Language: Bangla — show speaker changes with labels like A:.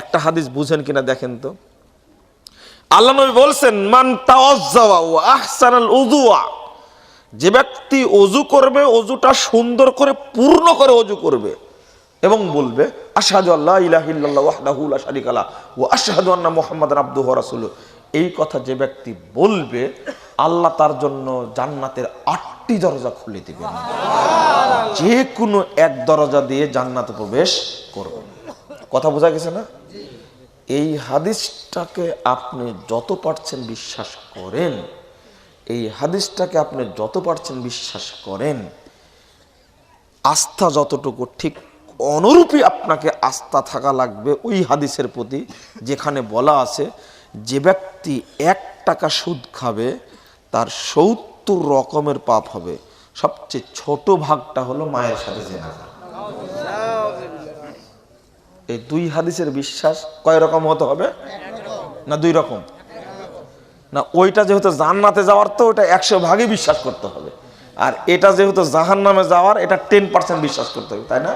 A: একটা হাদিস বুঝেন কিনা দেখেন তো। আল্লাহ নবী বলছেন মান আহসানাল উযুয়া। যে ব্যক্তি অজু করবে অজুটা সুন্দর করে পূর্ণ করে অজু করবে এবং বলবে আশহাদু আল্লাহ ইলাহা ইল্লাল্লাহ ওয়াহদাহু লা শারীকা লা ওয়া আশহাদু আন্না মুহাম্মাদান আবদুহু ওয়া রাসূলুহু। এই কথা যে ব্যক্তি বলবে আল্লাহ তার জন্য জান্নাতের আটটি দরজা খুলে দিবেন। যে কোনো এক দরজা দিয়ে জান্নাতে প্রবেশ করবে। কথা বোঝা গেছে না এই হাদিসটাকে আপনি যত পারছেন বিশ্বাস করেন, এই হাদিসটাকে আপনি যত পারছেন বিশ্বাস করেন, আস্থা যতটুকু, ঠিক অনুরূপী আপনাকে আস্থা থাকা লাগবে ওই হাদিসের প্রতি, যেখানে বলা আছে, যে ব্যক্তি এক টাকা সুদ খাবে, তার সত্তর রকমের পাপ হবে সবচেয়ে ছোট ভাগটা হলো মায়ের সাথে জেনা করা। এই দুই হাদিসের বিশ্বাস কয় রকম হতে হবে? না দুই রকম? না ওইটা যেহেতু জান্নাতে যাওয়ার তো ওইটা একশো ভাগে বিশ্বাস করতে হবে। আর এটা যেহেতু জাহান নামে যাওয়ার, এটা টেন পার্সেন্ট বিশ্বাস করতে হবে, তাই না?